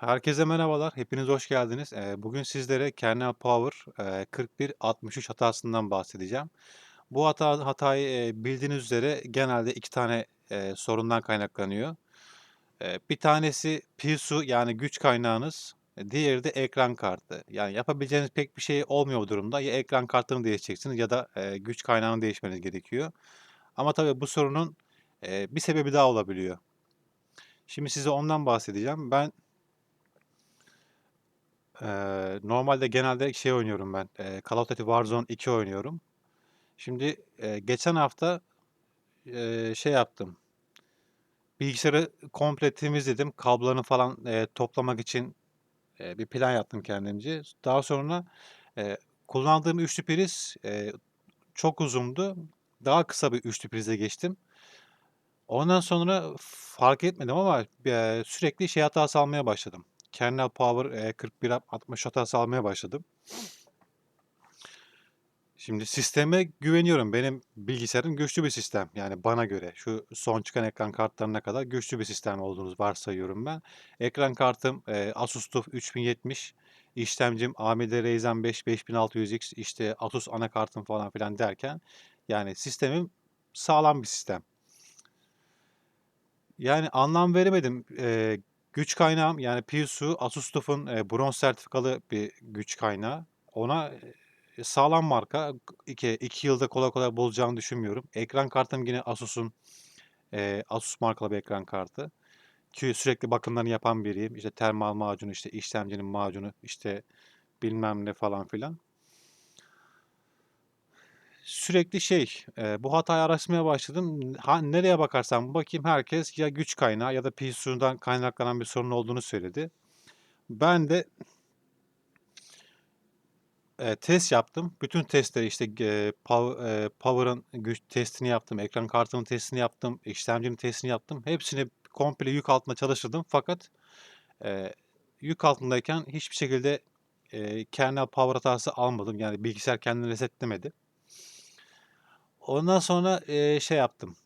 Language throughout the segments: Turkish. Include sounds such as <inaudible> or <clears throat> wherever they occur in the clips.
Herkese merhabalar, hepiniz hoş geldiniz. Bugün sizlere kernel power, eee, 4163 hatasından bahsedeceğim. Bu hata hatayı, bildiğiniz üzere genelde 2 tane, sorundan kaynaklanıyor. Bir tanesi PSU yani güç kaynağınız, eee, diğeri de ekran kartı. Yani yapabileceğiniz pek bir şey olmuyor bu durumda. Ya ekran kartını değiştireceksiniz ya da, güç kaynağını değişmeniz gerekiyor. Ama tabii bu sorunun, bir sebebi daha olabiliyor. Şimdi size ondan bahsedeceğim. Ben Eee, normalde genelde şey oynuyorum ben, eee, Call of Duty Warzone 2 oynuyorum. Şimdi, eee, geçen hafta, eee, şey yaptım, bilgisayarı komple temizledim. Kablolarını falan, eee, toplamak için, eee, bir plan yaptım kendimce. Daha sonra, eee, kullandığım üçlü priz, eee, çok uzundu. Daha kısa bir üçlü prize geçtim. Ondan sonra fark etmedim ama, eee, sürekli şey hatası almaya başladım. Kernel power, eee, 4160 hatası almaya başladım. Şimdi sisteme güveniyorum. Benim bilgisayarım güçlü bir sistem. Yani bana göre. Şu son çıkan ekran kartlarına kadar güçlü bir sistem olduğunu varsayıyorum ben. Ekran kartım eee, Asus TUF 3070. İşlemcim AMD Ryzen 5 5600X. işte Asus anakartım falan filan derken yani sistemim sağlam bir sistem. Yani anlam veremedim. Eee, güç kaynağım yani PSU Asus TUF'un eee, bronz sertifikalı bir güç kaynağı. Ona eee, sağlam marka. 2 2 yılda kolay kolay bozacağını düşünmüyorum. Ekran kartım yine Asus'un eee, Asus markalı bir ekran kartı. Ki sürekli bakımlarını yapan biriyim. İşte termal macunu, işte işlemcinin macunu, işte bilmem ne falan filan. Sürekli şey, eee, bu hatayı araştırmaya başladım. Ha nereye bakarsam bakayım herkes ya güç kaynağı ya da PSU'dan kaynaklanan bir sorun olduğunu söyledi. Ben de eee, test yaptım. Bütün testleri işte eee, pav eee, power'ın güç testini yaptım, ekran kartının testini yaptım, işlemcinin testini yaptım. Hepsini komple yük altında çalıştırdım fakat, eee, yük altındayken hiçbir şekilde, eee, kernel power hatası almadım. Yani bilgisayar kendini resetlemedi. Ondan sonra, eee, şey yaptım.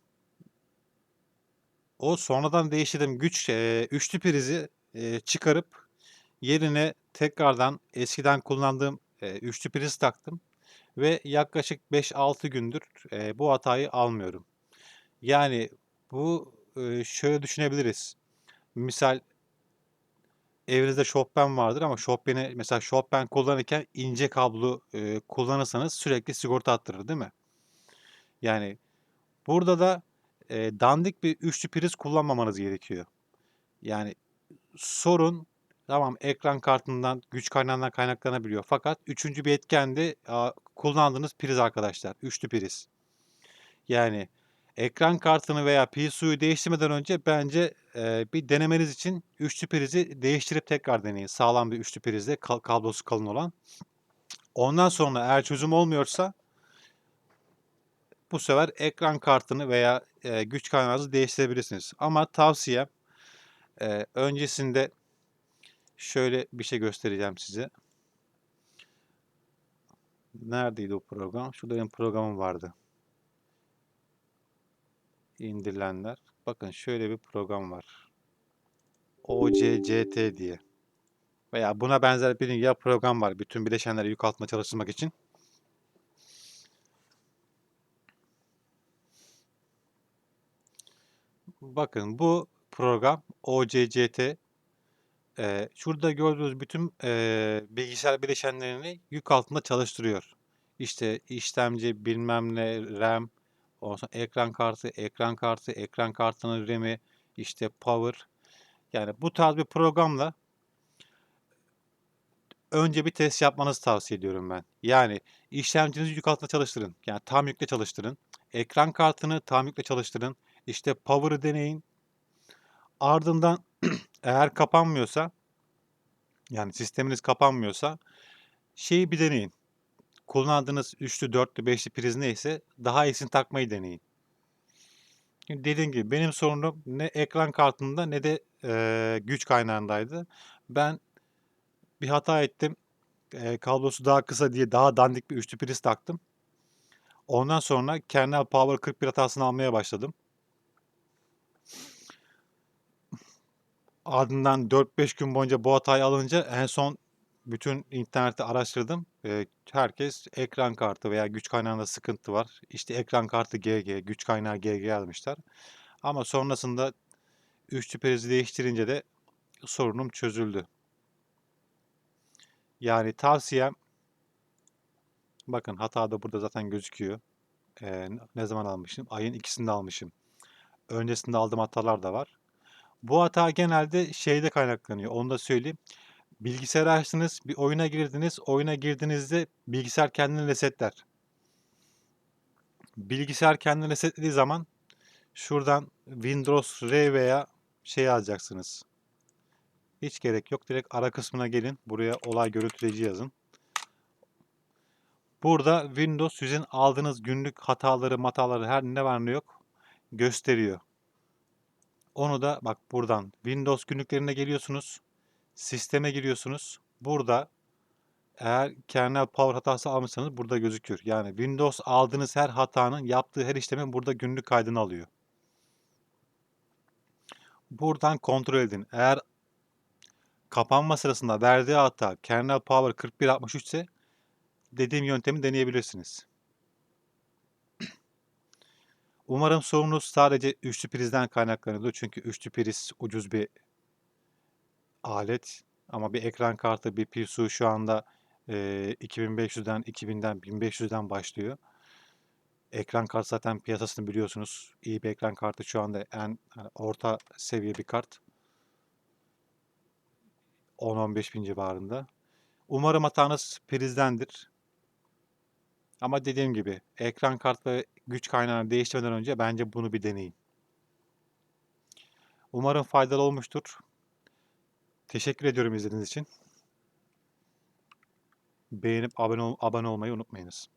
O sonradan değiştirdiğim güç, eee, üçlü prizi, eee, çıkarıp yerine tekrardan eskiden kullandığım, eee, üçlü priz taktım ve yaklaşık 5-6 gündür, eee, bu hatayı almıyorum. Yani bu, ııı, şöyle düşünebiliriz. Misal evinizde Chopin vardır ama Chopin'i mesela Chopin kullanırken ince kablo, eee, kullanırsanız sürekli sigorta attırır, değil mi? Yani burada da, eee, dandik bir üçlü priz kullanmamanız gerekiyor. Yani sorun tamam ekran kartından, güç kaynağından kaynaklanabiliyor fakat üçüncü bir etken de, kullandığınız priz arkadaşlar, üçlü priz. Yani ekran kartını veya PSU'yu değiştirmeden önce bence, eee, bir denemeniz için üçlü prizi değiştirip tekrar deneyin. Sağlam bir üçlü prizle, ka kablosu kalın olan. Ondan sonra eğer çözüm olmuyorsa bu sefer ekran kartını veya, eee, güç kaynağınızı değiştirebilirsiniz. Ama tavsiyem, eee, öncesinde şöyle bir şey göstereceğim size. Neredeydi o program? Şurada benim programım vardı. İndirilenler. Bakın şöyle bir program var. OCCT diye. Veya buna benzer bir ya program var bütün bileşenleri yük altında çalıştırmak için. Bakın bu program OCCT. Eee, şurada gördüğünüz bütün, eee, bilgisayar bileşenlerini yük altında çalıştırıyor. İşte işlemci, bilmem ne, RAM, ondan sonra ekran kartı, ekran kartı, ekran kartının RAM'i, işte power. Yani bu tarz bir programla önce bir test yapmanızı tavsiye ediyorum ben. Yani işlemcinizi yük altında çalıştırın. Yani tam yükle çalıştırın. Ekran kartını tam yükle çalıştırın. İşte power'ı deneyin. Ardından <clears throat> eğer kapanmıyorsa, yani sisteminiz kapanmıyorsa şeyi bir deneyin. Kullandığınız üçlü, dörtlü, beşli priz neyse daha iyisini takmayı deneyin. Dediğim gibi benim sorunum ne ekran kartında ne de, eee, güç kaynağındaydı. Ben bir hata ettim. Eee, kablosu daha kısa diye daha dandik bir üçlü priz taktım. Ondan sonra kernel power 41 hatasını almaya başladım. Ardından 4-5 gün boyunca bu hatayı alınca en son bütün internette araştırdım. Herkes ekran kartı veya güç kaynağında sıkıntı var. İşte ekran kartı GG, güç kaynağı GG yazmışlar. Ama sonrasında üçlü prizi değiştirince de sorunum çözüldü. Yani tavsiyem bakın hata da burada zaten gözüküyor. Eee, ne zaman almışım? Ayın ikisinde almışım. Öncesinde aldığım hatalar da var. Bu hata genelde şeyde kaynaklanıyor. Onu da söyleyeyim. Bilgisayarı açtınız, bir oyuna girdiniz. Oyuna girdiğinizde bilgisayar kendini resetler. Bilgisayar kendini resetlediği zaman şuradan Windows R veya şey yazacaksınız. Hiç gerek yok. Direkt ara kısmına gelin. Buraya olay görüntüleyici yazın. Burada Windows sizin aldığınız günlük hataları, mataları her ne var ne yok gösteriyor. Onu da bak buradan Windows günlüklerine geliyorsunuz. Sisteme giriyorsunuz. Burada eğer kernel power hatası almışsanız burada gözüküyor. Yani Windows aldığınız her hatanın yaptığı her işlemin burada günlük kaydını alıyor. Buradan kontrol edin. Eğer kapanma sırasında verdiği hata kernel power 4163 ise dediğim yöntemi deneyebilirsiniz. Umarım sorunuz sadece üçlü prizden kaynaklanıyordur. Çünkü üçlü priz ucuz bir alet. Ama bir ekran kartı, bir PSU şu anda e, 2500'den, 2000'den, 1500'den başlıyor. Ekran kart zaten piyasasını biliyorsunuz. İyi bir ekran kartı şu anda en yani orta seviye bir kart. 10-15 bin civarında. Umarım hatanız prizdendir. Ama dediğim gibi ekran kart ve güç kaynağını değiştirmeden önce bence bunu bir deneyin. Umarım faydalı olmuştur. Teşekkür ediyorum izlediğiniz için. Beğenip abone, ol abone olmayı unutmayınız.